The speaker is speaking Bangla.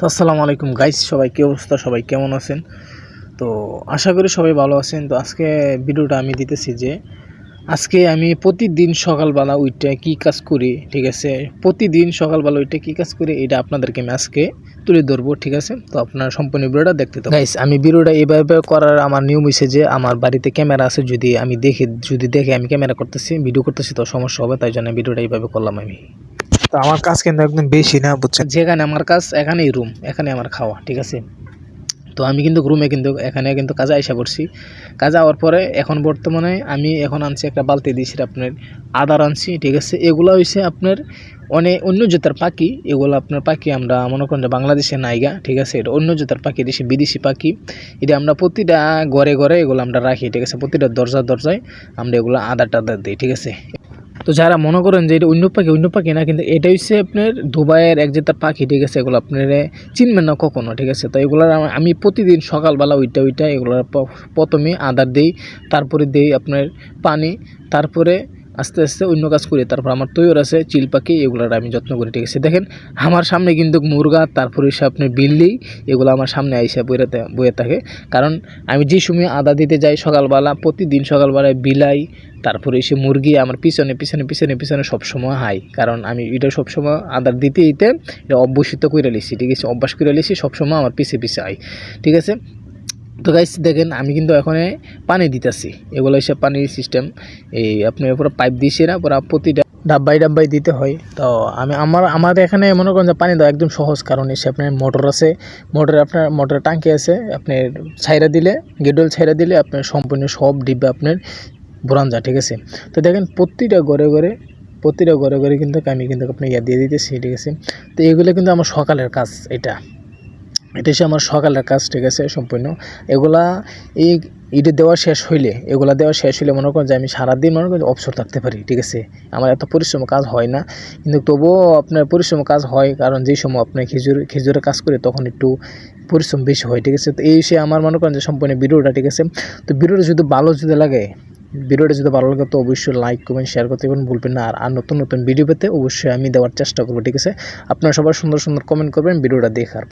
তো আসসালামু আলাইকুম গাইস সবাই কী অবস্থা? সবাই কেমন আছেন? তো আশা করি সবাই ভালো আছেন। তো আজকে ভিডিওটা আমি দিতেছি যে, আজকে আমি প্রতিদিন সকালবেলা উইটে কী কাজ করি, ঠিক আছে? প্রতিদিন সকালবেলা উইটে কী কাজ করি, এটা আপনাদেরকে আমি আজকে তুলে ধরবো, ঠিক আছে? তো আপনারা সম্পূর্ণ ভিডিওটা দেখতে থাকুন। গাইস আমি ভিডিওটা এইভাবে করার আমার নিয়ম হয়েছে যে, আমার বাড়িতে ক্যামেরা আছে, যদি আমি দেখি, যদি দেখে আমি ক্যামেরা করতেছি, ভিডিও করতেছি, তো সমস্যা হবে, তাই জন্য ভিডিওটা এইভাবে করলাম আমি। তো আমার কাজ কিন্তু একদম বেশি না, বুঝছেন? যেখানে আমার কাজ, এখানেই রুম এখানে আমার খাওয়া, ঠিক আছে? তো আমি কিন্তু রুমে কিন্তু, এখানে কিন্তু কাজে আইসা পড়ছি। কাজে আওয়ার পরে এখন বর্তমানে আমি এখন আনছি একটা বালতি দিয়েছি আপনার আদার আনছি, ঠিক আছে? এগুলো হয়েছে আপনার অনেক অন্য জুতার পাখি, এগুলো আপনার পাখি আমরা মনে করেন যে বাংলাদেশে নাইগা, ঠিক আছে? এটা অন্য জুতার পাখি, দেশে, বিদেশি পাখি। এটা আমরা প্রতিটা ঘরে ঘরে এগুলো আমরা রাখি, ঠিক আছে? প্রতিটা দরজা দরজায় আমরা এগুলো আদার টাদার দিই, ঠিক আছে? তো যারা মনে করেন যে এটা অন্য পাখি অন্য পাখি না, কিন্তু এটা হচ্ছে আপনার দুবাইয়ের এক জেতার পাখি, ঠিক আছে? এগুলো আপনার চিনবেন না কখনো, ঠিক আছে? তো এগুলার আমি প্রতিদিন সকালবেলা ওইটা ওইটা, এগুলোর প্রথমে আদার দিই, তারপরে দিই আপনার পানি, তারপরে আস্তে আস্তে অন্য কাজ করি। তারপর আমার তৈর আছে, চিল পাখি, এগুলোর আমি যত্ন করি ঠিক আছে। দেখেন, আমার সামনে কিন্তু মুরগা, তারপরে এসে আপনি বিল্লি, এগুলো আমার সামনে আইসা বইরাতে বইয়ে থাকে। কারণ আমি যে সময় আদা দিতে যাই সকালবেলা, প্রতিদিন সকালবেলায় বিলাই, তারপরে সে মুরগি আমার পিছনে পিছনে পিছনে পিছনে সবসময় হাই। কারণ আমি এটা সবসময় আদার দিতে দিতে এটা অভ্যসিত করে লিছি, ঠিক আছে? অভ্যাস করে লিছি, সবসময় আমার পিছে পিছে আই। ঠিক আছে? তো গাইস দেখেন, আমি কিন্তু এখানে পানি দিতেছি। এগুলো হচ্ছে পানির সিস্টেম এই আপনি পুরো পাইপ দিয়েছি না পুরো প্রতিটা ডাব্বাই ডাব্বাই দিতে হয়। তো আমি আমার আমার এখানে মনে করেন যে পানি দেওয়া একদম সহজ কারণ এসে আপনার মোটর আছে, মোটরে আপনার মোটরের টাঙ্কি আছে, আপনি ছাইরা দিলে গেডল ছাইরা দিলে আপনার সম্পূর্ণ সব ডিব্বা আপনার বোরান যায়, ঠিক আছে? তো দেখেন, প্রতিটা ঘরে ঘরে, প্রতিটা ঘরে ঘরে কিন্তু আমি কিন্তু আপনি ইয়া দিয়ে দিতেছি, ঠিক আছে? তো এগুলো কিন্তু আমার সকালের কাজ, এটা। এটা হচ্ছে আমার সকালের কাজ, ঠিক আছে, সম্পূর্ণ। এগুলা এই ইটে দেওয়া শেষ হইলে, এগুলা দেওয়া শেষ হইলে মনে করেন যে আমি সারাদিন মনে করেন অবসর থাকতে পারি, ঠিক আছে। আমার এত পরিশ্রম কাজ হয় না, কিন্তু তবুও আপনার পরিশ্রম কাজ হয়, কারণ যেই সময় আপনার খেজুর খেজুরে কাজ করে তখন একটু পরিশ্রম বেশি হয়, ঠিক আছে। তো এই সে আমার মনে করেন যে সম্পূর্ণ ভিডিওটা, ঠিক আছে। তো ভিডিওটা যদি ভালো যদি লাগে, ভিডিওটা যদি ভালো লাগে তো অবশ্যই লাইক কমেন্ট শেয়ার করতে পারেন ভুলবেন না। আর আর নতুন নতুন ভিডিও পেতে অবশ্যই আমি দেওয়ার চেষ্টা করব, ঠিক আছে। আপনারা সবাই সুন্দর সুন্দর কমেন্ট করবেন, ভিডিওটা দেখার